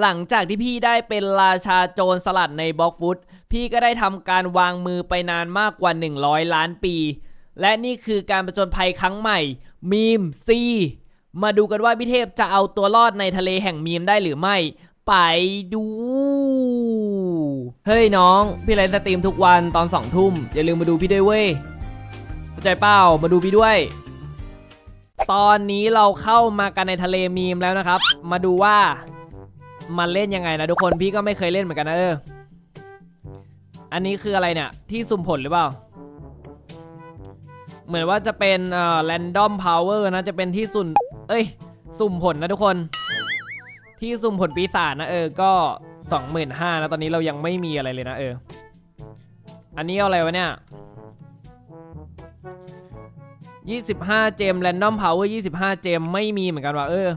หลังจากที่พี่ได้เป็นราชาโจรสลัดในบล็อกฟุต พี่ก็ได้ทำการวางมือไปนานมากกว่า 100 ล้านปี และนี่คือการประจนภัยครั้งใหม่มีมซีมาดูกันว่าพี่เทพจะเอาตัวรอดในทะเลแห่งมีมได้หรือไม่ ไปดู เฮ้ยน้อง พี่ไลฟ์สตรีมทุกวันตอนสองทุ่ม อย่าลืมมาดูพี่ด้วยเว้ยเข้าใจเปล่ามาดูพี่ด้วย ตอนนี้เราเข้ามากันในทะเลมีมแล้วนะครับ มาดูว่า มันเล่นยังไงนะทุกคนพี่ก็ไม่เคยเล่นเหมือนกันนะเออ อันนี้คืออะไรเนี่ย ที่สุ่มผลหรือเปล่า เหมือนว่าจะเป็นเอ่อ random power นะจะเป็นที่สุ่มเอ้ย สุ่มผลนะทุกคน ที่สุ่มผลปีศาจนะเออ ก็ 25,000นะตอนนี้เรายังไม่มีอะไรเลยนะเออ อันนี้เอาอะไรวะเนี่ย25 เจม random power 25 เจม ไม่มีเหมือนกันว่ะเออ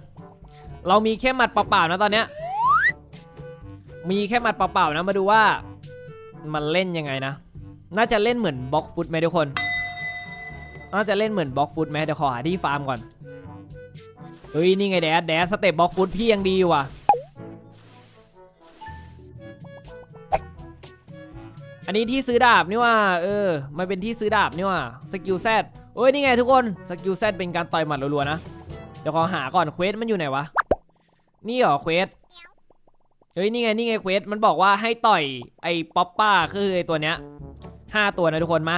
เรามีแค่หมัดเปล่าๆนะตอนเนี้ย มีแค่หมัดเปล่าๆนะมาดูว่า มันเล่นยังไงนะ น่าจะเล่นเหมือนบล็อกฟุตไหมทุกคน น่าจะเล่นเหมือนบล็อกฟุตไหมเดี๋ยวขอหาที่ฟาร์มก่อน เฮ้ยนี่ไงแดดแดดสเต็ปบล็อกฟุตพี่ยังดีอยู่ว่ะอันนี้ที่ซื้อดาบนี่ว่า เออ มันเป็นที่ซื้อดาบนี่ว่าสกิลแซดเอ้ยนี่ไงทุกคนสกิลแซดเป็นการต่อยหมัดรัวๆนะ เดี๋ยวขอหาก่อนเควสมันอยู่ไหนวะ นี่เหรอเควส เฮ้ยนี่ไงนี่ไงเควสมันบอกว่าให้ต่อยไอ้ป๊อปป้าคือไอ้ตัวเนี้ยห้าตัวนะทุกคนมา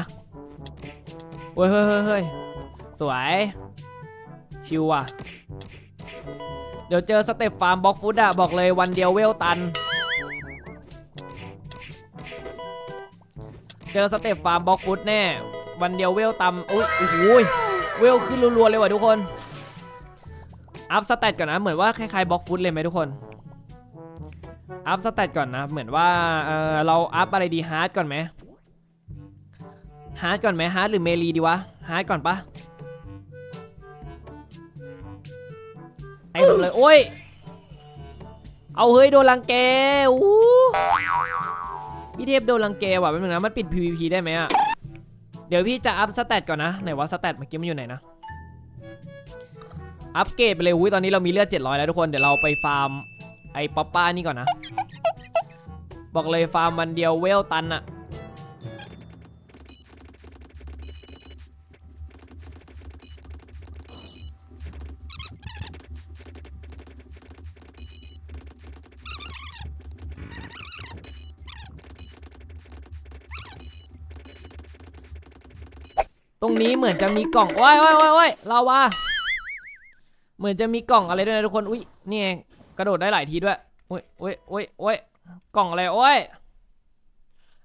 เฮ้ยเฮ้ยเฮ้ยสวย ชิวอะ เดี๋ยวเจอสเต็ปฟาร์มบล็อกฟุตอะบอกเลยวันเดียวเวลตัน เจอสเต็ปฟาร์มบล็อกฟุตแน่ วันเดียวเวลตำอุ้ยโอ้โหเวลขึ้นรัวๆเลยว่ะทุกคน อัพสเตตก่อนนะเหมือนว่าคล้ายๆบล็อกฟุตเลยไหมทุกคน อัพสเตตก่อนนะ เหมือนว่าเออเราอัพอะไรดีฮาร์ดก่อนไหมฮาร์ดก่อนไหมฮาร์ดหรือเมลีดีวะฮาร์ดก่อนปะไอ้ผมเลยโอ้ยเอาเฮ้ยโดนรังแกอู้พี่เทพโดนรังแกว่ะแป๊บนึงนะมันปิด PVP ได้ไหมอะเดี๋ยวพี่จะอัพสเตตก่อนนะไหนว่าสเตตเมื่อกี้มันอยู่ไหนนะอัปเกรดไปเลยอุ้ยตอนนี้เรามีเลือด700 แล้วทุกคนเดี๋ยวเราไปฟาร์ม ไอ้ป๊อปป้านี่ก่อนนะ บอกเลยฟาร์มวันเดียวเวลตันอะตรงนี้เหมือนจะมีกล่องโอ้ยโอ้ยโอ้ยโอ้ยลาว่า เหมือนจะมีกล่องอะไรด้วยนะทุกคน อุ้ยนี่เอง กระโดดได้หลายทีด้วยโอ้ยโอ้ยโอ้ยโอ้ยกล่องอะไรโอ้ย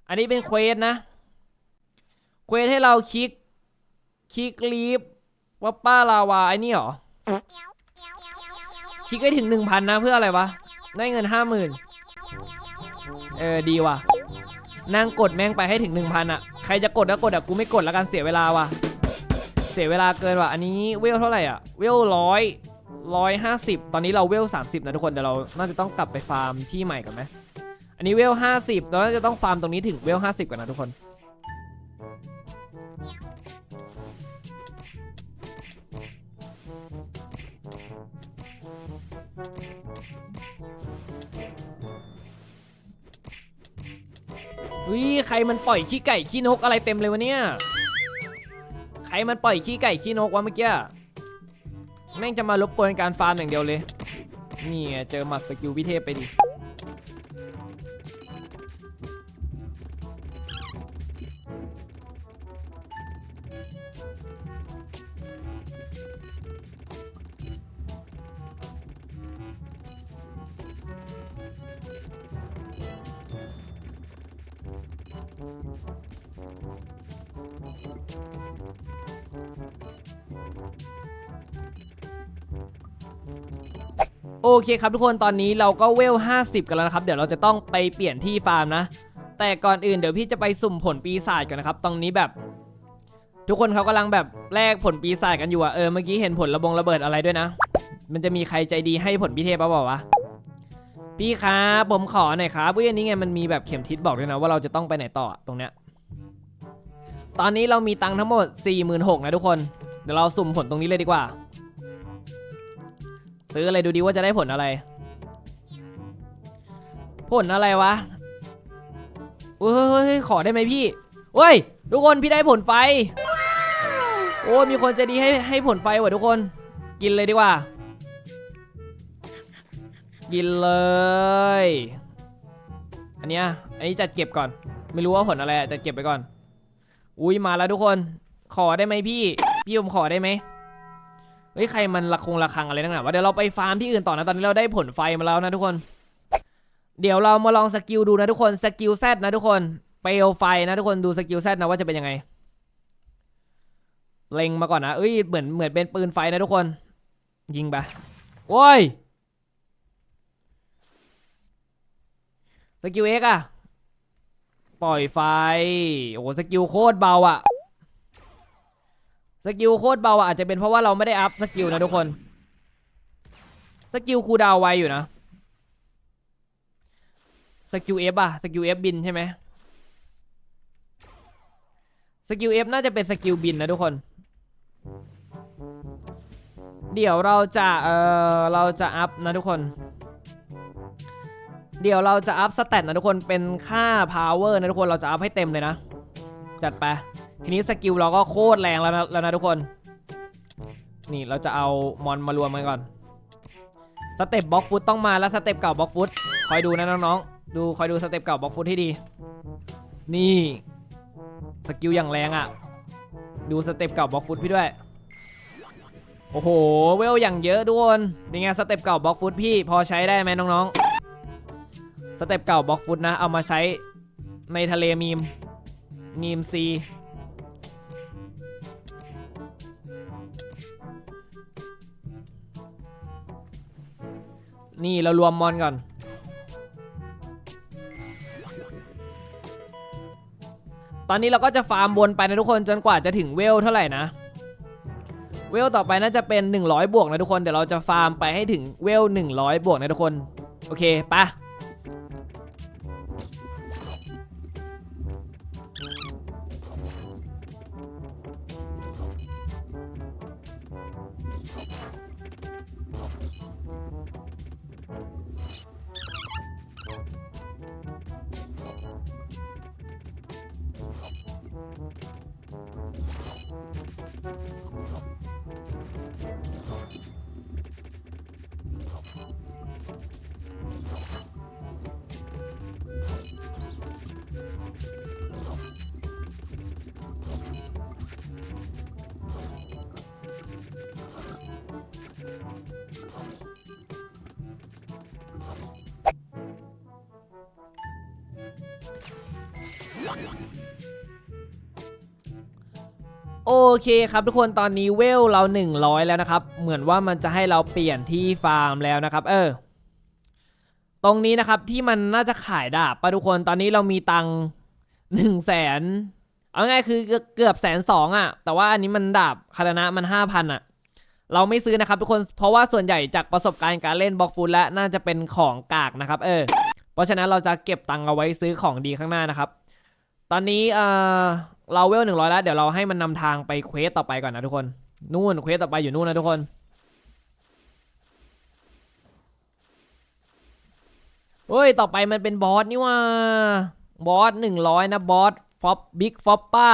อันนี้เป็นเควสนะ เควสให้เราคลิก คลิกลีฟว่าป้าลาวาไอ้นี่เหรอ คลิกให้ถึงหนึ่งพันนะเพื่ออะไรวะ ได้เงินห้าหมื่นเออดีว่ะ นั่งกดแม่งไปให้ถึงหนึ่งพันอะใครจะกดก็กดอะกูไม่กดแล้วกันเสียเวลาว่ะ เสียเวลาเกินว่ะ อันนี้เวลเท่าไหร่อะเวลร้อย ร้อยห้าสิบตอนนี้เราเวลสามสิบนะทุกคนเดี๋ยวเราน่าจะต้องกลับไปฟาร์มที่ใหม่ก่อนไหมอันนี้เวลห้าสิบเราน่าจะต้องฟาร์มตรงนี้ถึงเวลห้าสิบก่อนนะทุกคน วิใครมันปล่อยขี้ไก่ขี้นกอะไรเต็มเลยวะเนี่ย ใครมันปล่อยขี้ไก่ขี้นกวะเมื่อกี้ แม่งจะมารบกวนการฟาร์มอย่างเดียวเลย นี่ไงเจอหมัดสกิลพิเทพไปดิโอ เคครับทุกคนตอนนี้เราก็เวล 50 กันแล้วนะครับ เดี๋ยวเราจะต้องไปเปลี่ยนที่ฟาร์มนะ แต่ก่อนอื่นเดี๋ยวพี่จะไปสุ่มผลปีศาจก่อนนะครับ ตรงนี้แบบ ทุกคนเขากำลังแบบแลกผลปีศาจกันอยู่อะเออเมื่อกี้เห็นผลระบงระเบิดอะไรด้วยนะ มันจะมีใครใจดีให้ผลพิเทพปะบอกวะพี่ครับผมขอหน่อยครับเว้ยอันนี้ไงมันมีแบบเข็มทิศบอกด้วยนะว่าเราจะต้องไปไหนต่อตรงเนี้ยตอนนี้เรามีตังค์ทั้งหมด 46,000นะทุกคนเดี๋ยวเราสุ่มผลตรงนี้เลยดีกว่า ซื้ออะไรดูดีว่าจะได้ผลอะไร ผลอะไรวะเฮ้ยขอได้ไหมพี่เฮ้ยทุกคนพี่ได้ผลไฟ โอ้มีคนใจะดีให้ให้ผลไฟว่ะทุกคน กินเลยดีกว่า กินเลย อันเนี้ยอันนี้จัดเก็บก่อน ไม่รู้ว่าผลอะไรอะจัดเก็บไปก่อน อุ้ยมาแล้วทุกคน ขอได้ไหมพี่ พี่ผมขอได้ไหม เฮ้ยใครมันระคงระคังอะไรนักหนาวะเดี๋ยวเราไปฟาร์มที่อื่นต่อนะตอนนี้เราได้ผลไฟมาแล้วนะทุกคน เดี๋ยวเรามาลองสกิลดูนะทุกคนสกิลแซดนะทุกคนเปลวไฟนะทุกคนดูสกิลแซดนะว่าจะเป็นยังไงเล็งมาก่อนนะเอ้ยเหมือนเหมือนเป็นปืนไฟนะทุกคน ยิงไปโอ้ยสกิลเอ็กอะปล่อยไฟ โอ้สกิลโคตรเบาอะ สกิลโคตรเบาอะอาจจะเป็นเพราะว่าเราไม่ได้อัพสกิลนะทุกคน สกิลคูดาวไวอยู่นะสกิลเอฟอะสกิลเอฟบินใช่ไหมสกิลเอฟน่าจะเป็นสกิลบินนะทุกคน เดี๋ยวเราจะเออเราจะอัพนะทุกคน เดี๋ยวเราจะอัพสเตตนะทุกคนเป็นค่า power นะทุกคนเราจะอัพให้เต็มเลยนะ จัดไป ทีนี้สกิลเราก็โคตรแรงแล้วนะแล้วนะทุกคน นี่เราจะเอามอนมารวมกันก่อน สเต็ปบล็อกฟุตต้องมาแล้วสเต็ปเก่าบล็อกฟุตคอยดูนะน้องๆ ดูคอยดูสเต็ปเก่าบล็อกฟุตให้ดี นี่สกิลอย่างแรงอะ่ะ ดูสเต็ปเก่าบล็อกฟุตพี่ด้วย โอ้โหเวลอย่างเยอะทุกคนเป็นไงสเต็ปเก่าบล็อกฟุตพี่พอใช้ได้ไหมน้องๆ สเต็ปเก่าบล็อกฟุตนะ เอามาใช้ในทะเลมีม มีมซีนี่เรารวมมอนก่อน ตอนนี้เราก็จะฟาร์มวนไปนะทุกคนจนกว่าจะถึงเวลเท่าไหร่นะ เวลต่อไปน่าจะเป็น 100 บวกนะทุกคน เดี๋ยวเราจะฟาร์มไปให้ถึงเวล100 บวกนะทุกคน โอเคปะ โอเคครับทุกคนตอนนี้เวลเรา 100 แล้วนะครับ เหมือนว่ามันจะให้เราเปลี่ยนที่ฟาร์มแล้วนะครับ เออ ตรงนี้นะครับที่มันน่าจะขายดาบปะทุกคนตอนนี้เรามีตังหนึ่งแสนเอาง่ายคือเกือบแสนสองอะ แต่ว่าอันนี้มันดาบคารณะมันห้าพันอะ เราไม่ซื้อนะครับทุกคนเพราะว่าส่วนใหญ่จากประสบการณ์การเล่นบล็อกฟูลและน่าจะเป็นของกากนะครับ เออ เพราะฉะนั้นเราจะเก็บตังค์เอาไว้ซื้อของดีข้างหน้านะครับ ตอนนี้เออ เราเวลหนึ่งร้อยแล้ว เดี๋ยวเราให้มันนำทางไปเควสต่อไปก่อนนะทุกคน นู่นเควสต่อไปอยู่นู่นนะทุกคนเฮ้ย ต่อไปมันเป็นบอสนี่ว่าบอสหนึ่งร้อยนะบอสฟอปบิ๊กฟอปป้า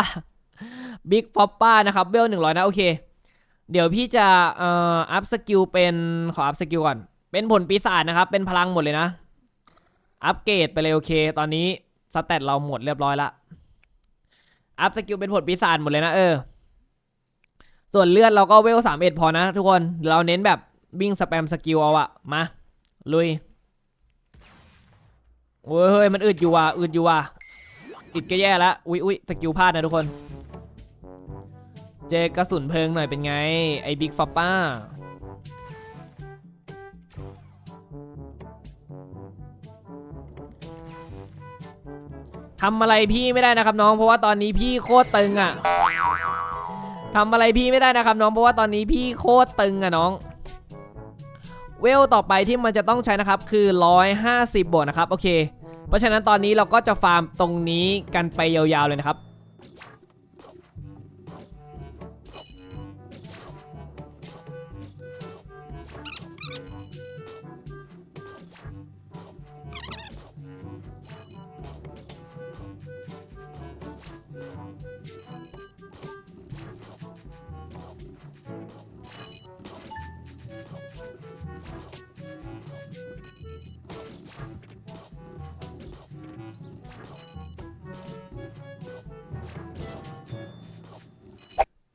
บิ๊กฟอปป้านะครับเวลหนึ่งร้อยนะโอเค เดี๋ยวพี่จะเอ่ออัพสกิลเป็นขออัพสกิลก่อน เป็นผลปีศาจนะครับ เป็นพลังหมดเลยนะ อัปเกรดไปเลยโอเค ตอนนี้สเตตเราหมดเรียบร้อยละ อัพสกิลเป็นผลปีศาจหมดเลยนะเออ ส่วนเลือดเราก็เวลสามเอ็ดพอนะทุกคน เราเน้นแบบวิ่งสแปมสกิลเอาอะมา ลุยโอ้ยเฮ้ยมันอึดอยู่ว่ะอึดอยู่ว่ะอึดก็แย่แล้วอุ้ยอุ้ยสกิลพลาดนะทุกคน เจอกระสุนเพลิงหน่อยเป็นไง ไอ้บิ๊กฟอปป้า ทำอะไรพี่ไม่ได้นะครับน้องเพราะว่าตอนนี้พี่โคตรตึงอะทำอะไรพี่ไม่ได้นะครับน้องเพราะว่าตอนนี้พี่โคตรตึงอะน้องเวลต่อไปที่มันจะต้องใช้นะครับคือ 150 บวกนะครับโอเค เพราะฉะนั้นตอนนี้เราก็จะฟาร์มตรงนี้กันไปยาวๆเลยนะครับ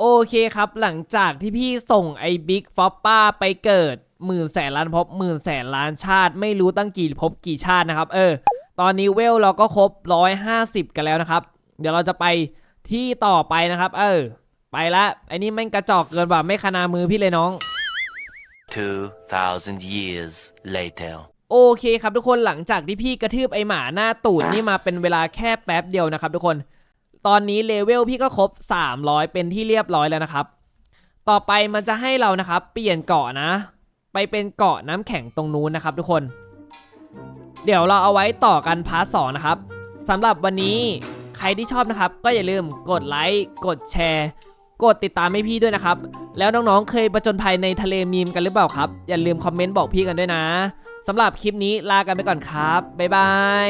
โอเคครับ หลังจากที่พี่ส่งไอ้บิ๊กฟอปป้าไปเกิดหมื่นแสนล้านภพหมื่นแสนล้านชาติ ไม่รู้ตั้งกี่ภพกี่ชาตินะครับ เออ ตอนนี้เวลเราก็ครบ 150 กันแล้วนะครับ เดี๋ยวเราจะไปที่ต่อไปนะครับ เออ ไปละไอ้นี่แม่งกระจอกเกินว่ะไม่คนามือพี่เลยน้อง 2,000 years later. โอเคครับทุกคนหลังจากที่พี่กระทืบไอหมาหน้าตูดนี่มาเป็นเวลาแค่แป๊บเดียวนะครับทุกคน ตอนนี้เลเวลพี่ก็ครบ 300 เป็นที่เรียบร้อยแล้วนะครับ ต่อไปมันจะให้เรานะครับ เปลี่ยนเกาะนะ ไปเป็นเกาะน้ำแข็งตรงนู้นนะครับทุกคน เดี๋ยวเราเอาไว้ต่อกันพาร์ทสองนะครับสำหรับวันนี้ใครที่ชอบนะครับ ก็อย่าลืมกดไลค์กดแชร์ กดติดตามให้พี่ด้วยนะครับ แล้วน้องๆเคยประจนภัยในทะเลมีมกันหรือเปล่าครับ อย่าลืมคอมเมนต์บอกพี่กันด้วยนะสำหรับคลิปนี้ลากันไปก่อนครับบ๊ายบาย